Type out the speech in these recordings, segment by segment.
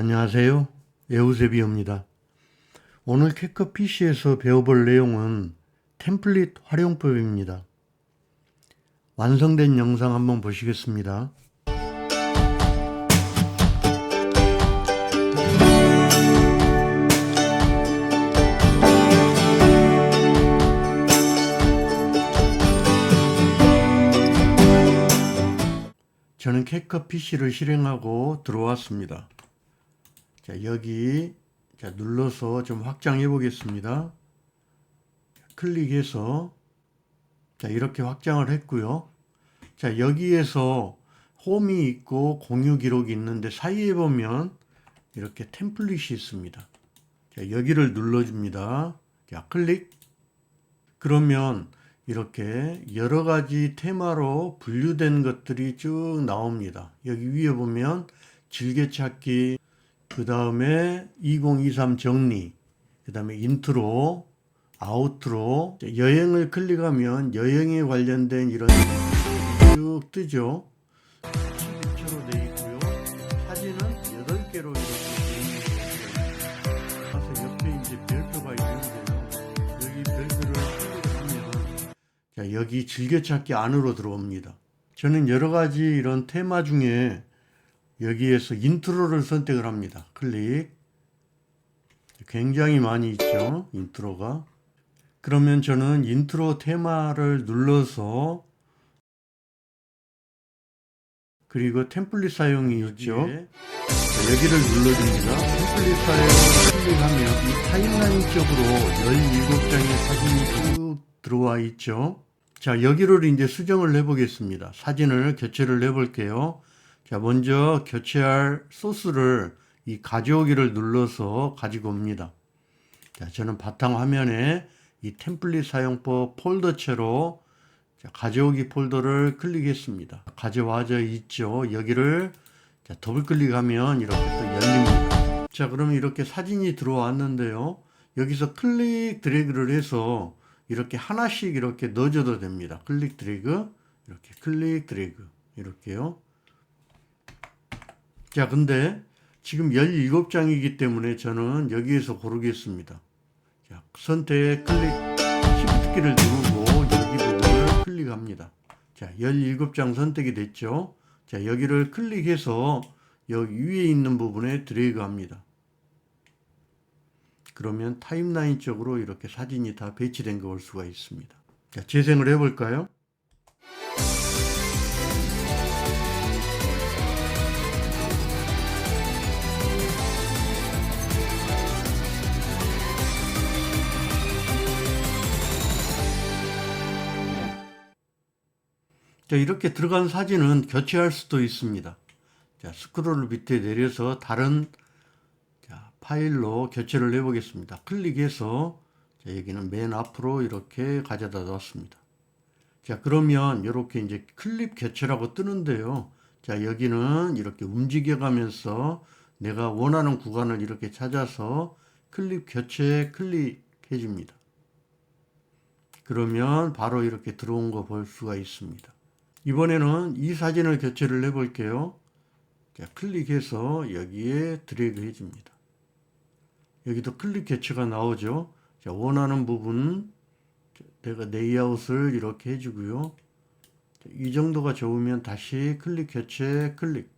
안녕하세요. 에우세비입니다. 오늘 캐커 PC에서 배워볼 내용은 템플릿 활용법입니다. 완성된 영상 한번 보시겠습니다. 저는 캐커 PC를 실행하고 들어왔습니다. 자, 여기 자, 눌러서 좀 확장해 보겠습니다. 클릭해서 자, 이렇게 확장을 했고요. 자, 여기에서 홈이 있고 공유 기록이 있는데 사이에 보면 이렇게 템플릿이 있습니다. 자, 여기를 눌러줍니다. 자, 클릭. 그러면 이렇게 여러 가지 테마로 분류된 것들이 쭉 나옵니다. 여기 위에 보면 즐겨찾기, 그 다음에 2023 정리, 그 다음에 인트로, 아우트로, 여행을 클릭하면 여행에 관련된 이런 쭉 뜨죠. 컴퓨터로 되어 있고요. 사진은 8개로 이렇게 되어 있는 가서 옆에 이제 별표가 있는데요. 여기 별표를 클릭하면 자, 여기 즐겨찾기 안으로 들어옵니다. 저는 여러 가지 이런 테마 중에 여기에서 인트로를 선택을 합니다. 클릭. 굉장히 많이 있죠. 인트로가. 그러면 저는 인트로 테마를 눌러서 그리고 템플릿 사용이 있죠. 자, 여기를 눌러줍니다. 템플릿 사용을 클릭하면 이 타임라인 쪽으로 17장의 사진이 쭉 들어와 있죠. 자, 여기를 이제 수정을 해보겠습니다. 사진을 교체를 해볼게요. 자, 먼저 교체할 소스를 이 가져오기를 눌러서 가지고 옵니다. 자, 저는 바탕 화면에 이 템플릿 사용법 폴더체로 자, 가져오기 폴더를 클릭했습니다. 가져와져 있죠. 여기를 자, 더블 클릭하면 이렇게 또 열립니다. 자, 그러면 이렇게 사진이 들어왔는데요. 여기서 클릭 드래그를 해서 이렇게 하나씩 이렇게 넣어줘도 됩니다. 클릭 드래그, 이렇게 클릭 드래그, 이렇게요. 자, 근데 지금 17장이기 때문에 저는 여기에서 고르겠습니다. 자, 선택 클릭, 시프트 키를 누르고 여기 부분을 클릭합니다. 자, 17장 선택이 됐죠. 자, 여기를 클릭해서 여기 위에 있는 부분에 드래그 합니다. 그러면 타임라인 쪽으로 이렇게 사진이 다 배치된 거볼 수가 있습니다. 자, 재생을 해볼까요? 자, 이렇게 들어간 사진은 교체할 수도 있습니다. 자, 스크롤 밑에 내려서 다른 자, 파일로 교체를 해보겠습니다. 클릭해서 자, 여기는 맨 앞으로 이렇게 가져다 놨습니다. 자, 그러면 이렇게 이제 클립 교체라고 뜨는데요. 자, 여기는 이렇게 움직여 가면서 내가 원하는 구간을 이렇게 찾아서 클립 교체 클릭해 줍니다. 그러면 바로 이렇게 들어온 거 볼 수가 있습니다. 이번에는 이 사진을 교체를 해 볼게요. 자, 클릭해서 여기에 드래그 해줍니다. 여기도 클릭 교체가 나오죠. 자, 원하는 부분 내가 레이아웃을 이렇게 해주고요. 자, 이 정도가 좋으면 다시 클릭 교체 클릭.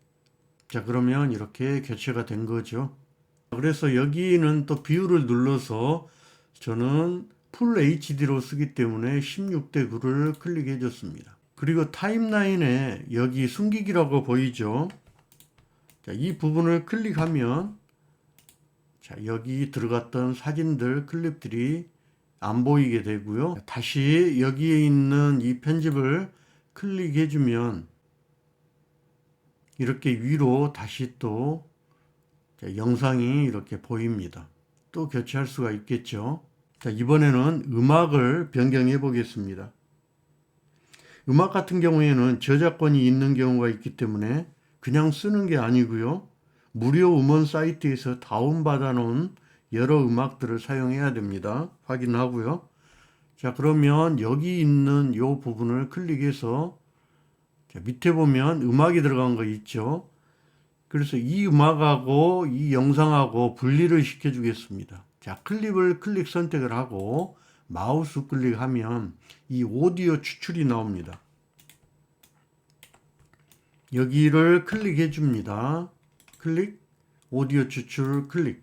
자, 그러면 이렇게 교체가 된 거죠. 그래서 여기는 또 비율을 눌러서 저는 풀 HD로 쓰기 때문에 16대 9를 클릭해 줬습니다. 그리고 타임라인에 여기 숨기기라고 보이죠? 자, 이 부분을 클릭하면 자, 여기 들어갔던 사진들, 클립들이 안 보이게 되고요. 다시 여기에 있는 이 편집을 클릭해 주면 이렇게 위로 다시 또 자, 영상이 이렇게 보입니다. 또 교체할 수가 있겠죠. 자, 이번에는 음악을 변경해 보겠습니다. 음악 같은 경우에는 저작권이 있는 경우가 있기 때문에 그냥 쓰는 게 아니고요. 무료 음원 사이트에서 다운받아 놓은 여러 음악들을 사용해야 됩니다. 확인하고요. 자, 그러면 여기 있는 요 부분을 클릭해서 자, 밑에 보면 음악이 들어간 거 있죠. 그래서 이 음악하고 이 영상하고 분리를 시켜 주겠습니다. 자, 클립을 클릭 선택을 하고 마우스 클릭하면 이 오디오 추출이 나옵니다. 여기를 클릭해 줍니다. 클릭, 오디오 추출 클릭.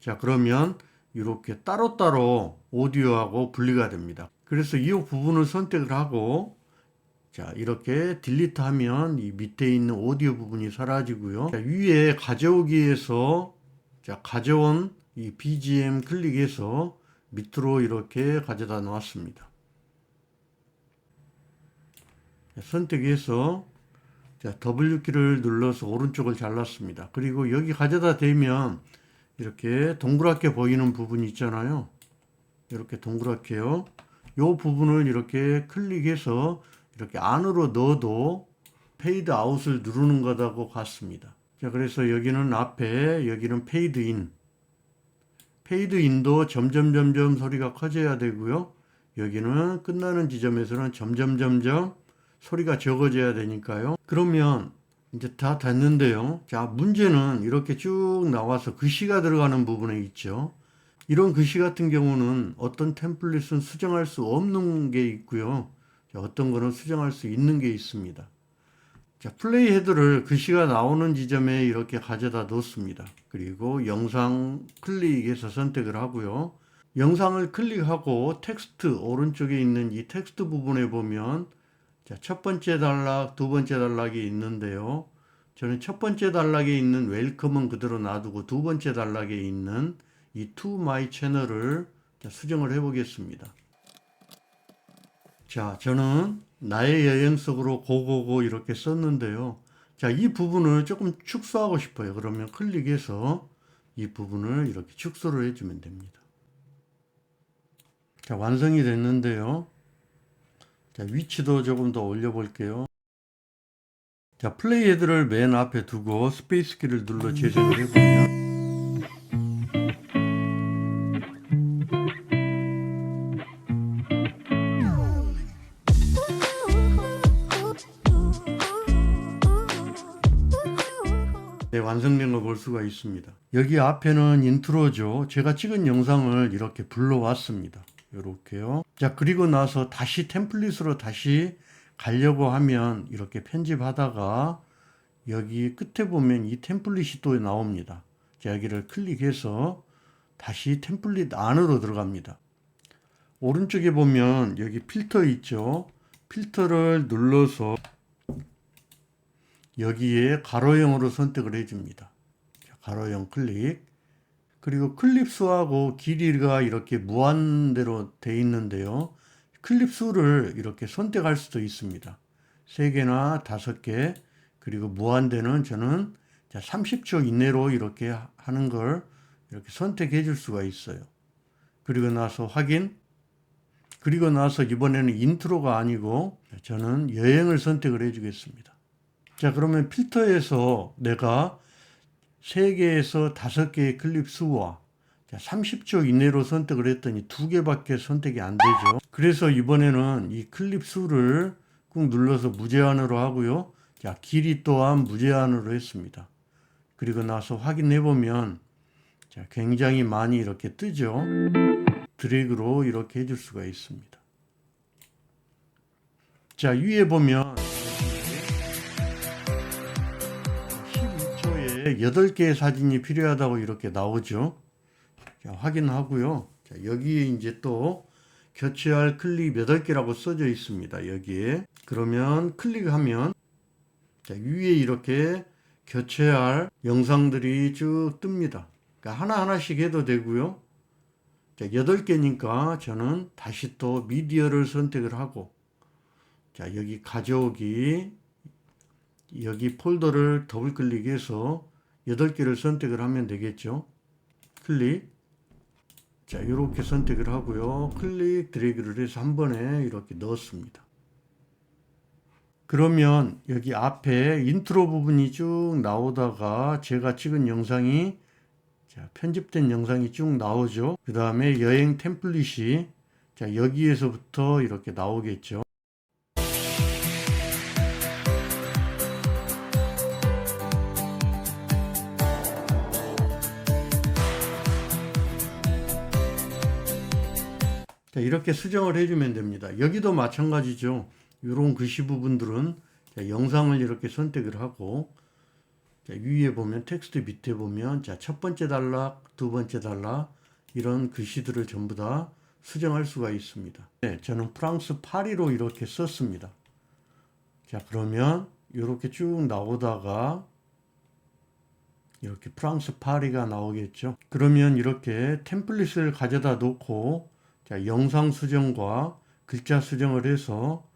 자, 그러면 이렇게 따로따로 오디오하고 분리가 됩니다. 그래서 이 부분을 선택을 하고 자, 이렇게 딜리트 하면 이 밑에 있는 오디오 부분이 사라지고요. 자, 위에 가져오기에서 자, 가져온 이 BGM 클릭해서 밑으로 이렇게 가져다 놓았습니다. 자, 선택해서 자, W키를 눌러서 오른쪽을 잘랐습니다. 그리고 여기 가져다 대면 이렇게 동그랗게 보이는 부분이 있잖아요. 이렇게 동그랗게요. 이 부분을 이렇게 클릭해서 이렇게 안으로 넣어도 페이드 아웃을 누르는 것하고 같습니다. 자, 그래서 여기는 앞에, 여기는 페이드 인. 페이드 인도 점점 점점 소리가 커져야 되고요. 여기는 끝나는 지점에서는 점점 점점 소리가 적어져야 되니까요. 그러면 이제 다 됐는데요. 자, 문제는 이렇게 쭉 나와서 글씨가 들어가는 부분에 있죠. 이런 글씨 같은 경우는 어떤 템플릿은 수정할 수 없는 게 있고요. 자, 어떤 거는 수정할 수 있는 게 있습니다. 자, 플레이 헤드를 글씨가 나오는 지점에 이렇게 가져다 놓습니다. 그리고 영상 클릭해서 선택을 하고요. 영상을 클릭하고 텍스트 오른쪽에 있는 이 텍스트 부분에 보면 자, 첫 번째 단락, 두 번째 단락이 있는데요. 저는 첫 번째 단락에 있는 웰컴은 그대로 놔두고 두 번째 단락에 있는 이 to my 채널을 자, 수정을 해 보겠습니다. 자, 저는 나의 여행 속으로 고고고 이렇게 썼는데요. 자, 이 부분을 조금 축소하고 싶어요. 그러면 클릭해서 이 부분을 이렇게 축소를 해주면 됩니다. 자, 완성이 됐는데요. 자, 위치도 조금 더 올려볼게요. 자, 플레이 헤드를 맨 앞에 두고 스페이스 키를 눌러 재생을 해보면 완성된 걸볼 수가 있습니다. 여기 앞에는 인트로죠. 제가 찍은 영상을 이렇게 불러왔습니다. 이렇게요. 자, 그리고 나서 다시 템플릿으로 다시 가려고 하면 이렇게 편집하다가 여기 끝에 보면 이 템플릿이 또 나옵니다. 자, 여기를 클릭해서 다시 템플릿 안으로 들어갑니다. 오른쪽에 보면 여기 필터 있죠. 필터를 눌러서 여기에 가로형으로 선택을 해줍니다. 자, 가로형 클릭. 그리고 클립 수하고 길이가 이렇게 무한대로 돼 있는데요. 클립 수를 이렇게 선택할 수도 있습니다. 3개나 5개, 그리고 무한대는 저는 30초 이내로 이렇게 하는 걸 이렇게 선택해 줄 수가 있어요. 그리고 나서 확인. 그리고 나서 이번에는 인트로가 아니고 저는 여행을 선택을 해 주겠습니다. 자, 그러면 필터에서 내가 3개에서 5개의 클립 수와 30초 이내로 선택을 했더니 2개밖에 선택이 안 되죠. 그래서 이번에는 이 클립 수를 꾹 눌러서 무제한으로 하고요. 자, 길이 또한 무제한으로 했습니다. 그리고 나서 확인해 보면 자, 굉장히 많이 이렇게 뜨죠. 드래그로 이렇게 해줄 수가 있습니다. 자, 위에 보면 8개의 사진이 필요하다고 이렇게 나오죠. 자, 확인하고요. 자, 여기에 이제 또 교체할 클릭 8개라고 써져 있습니다. 여기에. 그러면 클릭하면 자, 위에 이렇게 교체할 영상들이 쭉 뜹니다. 그러니까 하나하나씩 해도 되고요. 자, 8개니까 저는 다시 또 미디어를 선택을 하고 자, 여기 가져오기 여기 폴더를 더블 클릭해서 8개를 선택을 하면 되겠죠. 클릭. 자, 이렇게 선택을 하고요. 클릭 드래그를 해서 한 번에 이렇게 넣었습니다. 그러면 여기 앞에 인트로 부분이 쭉 나오다가 제가 찍은 영상이 자, 편집된 영상이 쭉 나오죠. 그 다음에 여행 템플릿이 자, 여기에서부터 이렇게 나오겠죠. 이렇게 수정을 해주면 됩니다. 여기도 마찬가지죠. 이런 글씨 부분들은 자, 영상을 이렇게 선택을 하고 자, 위에 보면 텍스트 밑에 보면 자, 첫 번째 단락, 두 번째 단락 이런 글씨들을 전부 다 수정할 수가 있습니다. 네, 저는 프랑스 파리로 이렇게 썼습니다. 자, 그러면 이렇게 쭉 나오다가 이렇게 프랑스 파리가 나오겠죠. 그러면 이렇게 템플릿을 가져다 놓고 자, 영상 수정과 글자 수정을 해서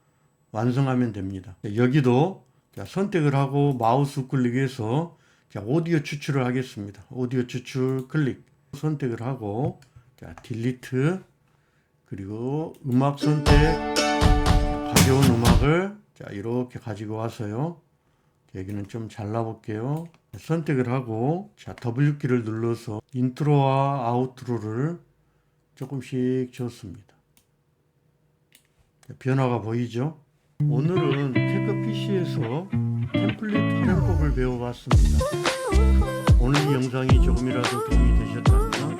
완성하면 됩니다. 자, 여기도 자, 선택을 하고 마우스 클릭해서 자, 오디오 추출을 하겠습니다. 오디오 추출 클릭 선택을 하고 자, 딜리트 그리고 음악 선택 가져온 음악을 자, 이렇게 가지고 와서요. 여기는 좀 잘라 볼게요. 선택을 하고 자, W 키를 눌러서 인트로와 아우트로를 조금씩 줬습니다. 변화가 보이죠? 오늘은 테크 PC에서 템플릿 활용법을 배워봤습니다. 오늘 이 영상이 조금이라도 도움이 되셨다면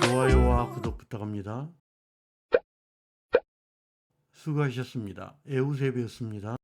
좋아요와 구독 부탁합니다. 수고하셨습니다. 에우세비였습니다.